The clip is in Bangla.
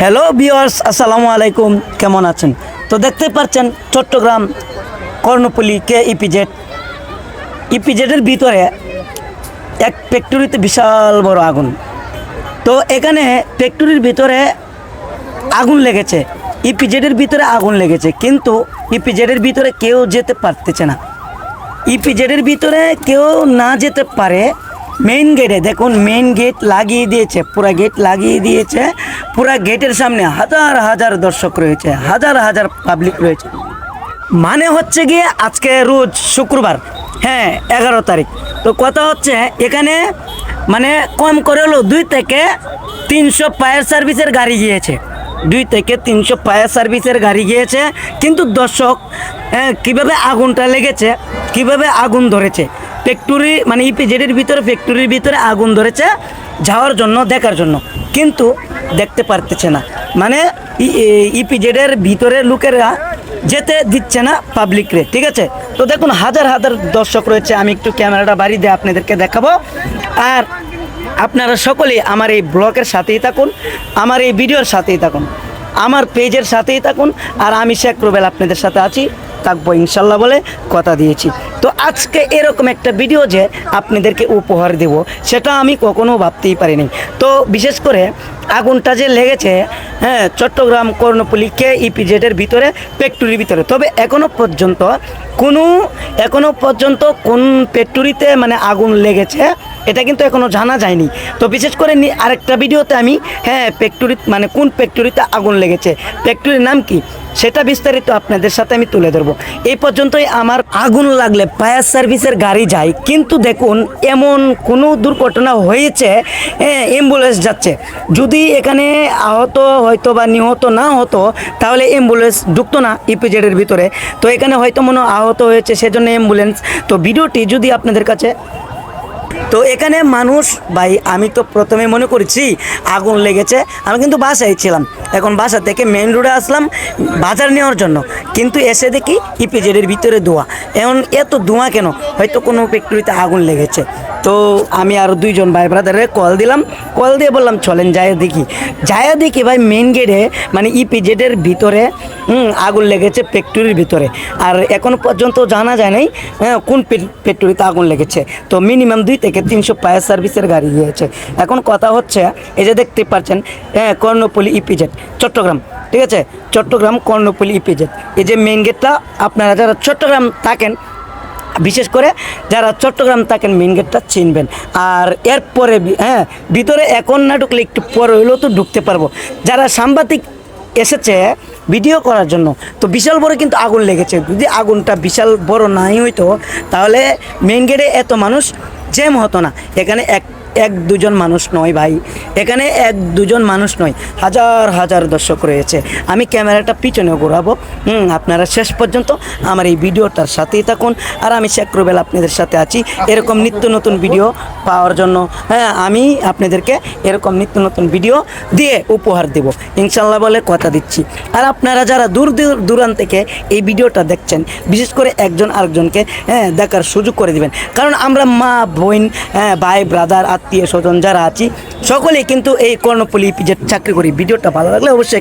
হ্যালো বিয়ার্স আসসালামু আলাইকুম। কেমন আছেন? তো দেখতে পাচ্ছেন চট্টগ্রাম কর্ণপল্লী কে ইপিজেড ইপিজেডের ভিতরে এক ফ্যাক্টরিতে বিশাল বড় আগুন। তো এখানে ফ্যাক্টরির ভিতরে আগুন লেগেছে। ইপিজেডের ভিতরে আগুন লেগেছে। কিন্তু ইপিজেডের ভিতরে কেউ যেতে পারতেছে না। ইপিজেডের ভিতরে কেউ না যেতে পারে মেইন গেটে দেখুন মেইন গেট লাগিয়ে দিয়েছে পুরা গেট লাগিয়ে দিয়েছে পুরা গেটের সামনে হাজার হাজার দর্শক রয়েছে হাজার হাজার পাবলিক রয়েছে। মানে হচ্ছে গিয়ে আজকে রোজ শুক্রবার হ্যাঁ এগারো তারিখ। তো কথা হচ্ছে এখানে মানে কম করে হলো দুই থেকে তিনশো ফায়ার সার্ভিসের গাড়ি গিয়েছে। দুই থেকে তিনশো ফায়ার সার্ভিসের গাড়ি গিয়েছে কিন্তু দর্শক হ্যাঁ, কীভাবে আগুনটা লেগেছে কীভাবে আগুন ধরেছে ফ্যাক্টরি মানে ইপিজেডের ভিতরে ফ্যাক্টরির ভিতরে আগুন ধরেছে, যাওয়ার জন্য, দেখার জন্য। কিন্তু দেখতে পারতেছে না। মানে ইপিজেডের ভিতরে লোকেরা যেতে দিচ্ছে না পাবলিকরে ঠিক আছে? তো দেখুন, হাজার হাজার দর্শক রয়েছে। আমি একটু ক্যামেরাটা বাড়ি দিয়ে আপনাদেরকে দেখাবো। আর আপনারা সকলেই আমার এই ব্লগের সাথেই থাকুন, আমার এই ভিডিওর সাথেই থাকুন, আমার পেজের সাথেই থাকুন। আর আমি শেখ রুবেল আপনাদের সাথে আছি, থাকব ইনশাল্লাহ বলে কথা দিয়েছি। তো আজকে এরকম একটা ভিডিও যে আপনাদেরকে উপহার দেব, সেটা আমি কখনো ভাবতেই পারিনি। তো বিশেষ করে আগুনটা যে লেগেছে হ্যাঁ চট্টগ্রাম কর্ণপল্লী কে ইপিজেডের ভিতরে ফ্যাক্টরির ভিতরে। তবে এখনও পর্যন্ত কোনো, এখনও পর্যন্ত কোন ফ্যাক্টরিতে মানে আগুন লেগেছে, এটা কিন্তু এখনও জানা যায়নি। তো বিশেষ করে আরেকটা ভিডিওতে আমি হ্যাঁ ফ্যাক্টরি মানে কোন ফ্যাক্টরিতে আগুন লেগেছে? ফ্যাক্টরির নাম কি? সেটা বিস্তারিত আপনাদের সাথে আমি তুলে ধরবো। এই পর্যন্তই আমার আগুন লাগলে ফায়ার সার্ভিসের গাড়ি যায়, কিন্তু দেখুন, এমন কোনো দুর্ঘটনা হয়েছে হ্যাঁ অ্যাম্বুলেন্স যাচ্ছে। যদি এখানে আহত হয়তো বা নিহত না হতো, তাহলে অ্যাম্বুলেন্স ঢুকতো না ইপিজেডের ভিতরে। তো এখানে হয়তো মনে আহত হয়েছে, সেজন্য অ্যাম্বুলেন্স। তো ভিডিওটি যদি আপনাদের কাছে তো এখানে মানুষ, ভাই, আমি তো প্রথমে মনে করছি আগুন লেগেছে। আমি কিন্তু বাসায় ছিলাম। এখন বাসা থেকে মেন রোডে আসলাম বাজার নেওয়ার জন্য। কিন্তু এসে দেখি ইপিজেডের ভিতরে ধোঁয়া। এখন এত ধোঁয়া কেন? হয়তো কোনো ফ্যাক্টরিতে আগুন লেগেছে। তো আমি আর দুইজন ভাই ব্রাদারে কল দিলাম। কল দিয়ে বললাম চলেন যায় দেখি। যায় দেখি ভাই মেন গেটে মানে ইপিজেডের ভিতরে হুম, আগুন লেগেছে ফ্যাক্টরির ভিতরে। আর এখনও পর্যন্ত জানা যায় নাই হ্যাঁ, কোন ফ্যাক্টরিতে আগুন লেগেছে। তো মিনিমাম দুই থেকে তিনশো ফায়ার সার্ভিসের গাড়ি গিয়েছে। এখন কথা হচ্ছে এই যে দেখতে পাচ্ছেন হ্যাঁ কর্ণপল্লী ইপিজেড চট্টগ্রাম ঠিক আছে? চট্টগ্রাম কর্ণপল্লী ইপিজেড এই যে মেন গেটটা আপনারা যারা চট্টগ্রাম থাকেন বিশেষ করে যারা চট্টগ্রাম থাকেন মেন গেটটা চিনবেন। আর এরপরে হ্যাঁ ভিতরে এখন না ঢুকলে একটু পরে হইলেও তো ঢুকতে পারব। যারা সাংবাদিক এসেছে ভিডিও করার জন্য, তো বিশাল বড় কিন্তু আগুন লেগেছে। যদি আগুনটা বিশাল বড় নাই হইতো, তাহলে মেন গেটে এত মানুষ জ্যাম হতো না। এখানে এক এক দুজন মানুষ নয় ভাই। এখানে এক দুজন মানুষ নয়, হাজার হাজার দর্শক রয়েছে। আমি ক্যামেরাটা পিছনে ঘোরাবো। হুম, আপনারা শেষ পর্যন্ত আমার এই ভিডিওটার সাথেই থাকুন। আর আমি শেখ রুবেল আপনাদের সাথে আছি। এরকম নিত্য নতুন ভিডিও পাওয়ার জন্য হ্যাঁ আমি আপনাদেরকে এরকম নিত্য নতুন ভিডিও দিয়ে উপহার দেব। ইনশাল্লাহ বলে কথা দিচ্ছি। আর আপনারা যারা দূর দূর দূরান্ত থেকে এই ভিডিওটা দেখছেন, বিশেষ করে একজন আরেকজনকে হ্যাঁ দেখার সুযোগ করে দিবেন। কারণ আমরা মা, বোন হ্যাঁ ভাই ব্রাদার স্বজন যারা আছি সকলেই কিন্তু এই কর্ণপল্লী চাকরি করি। ভিডিওটা ভালো লাগলে অবশ্যই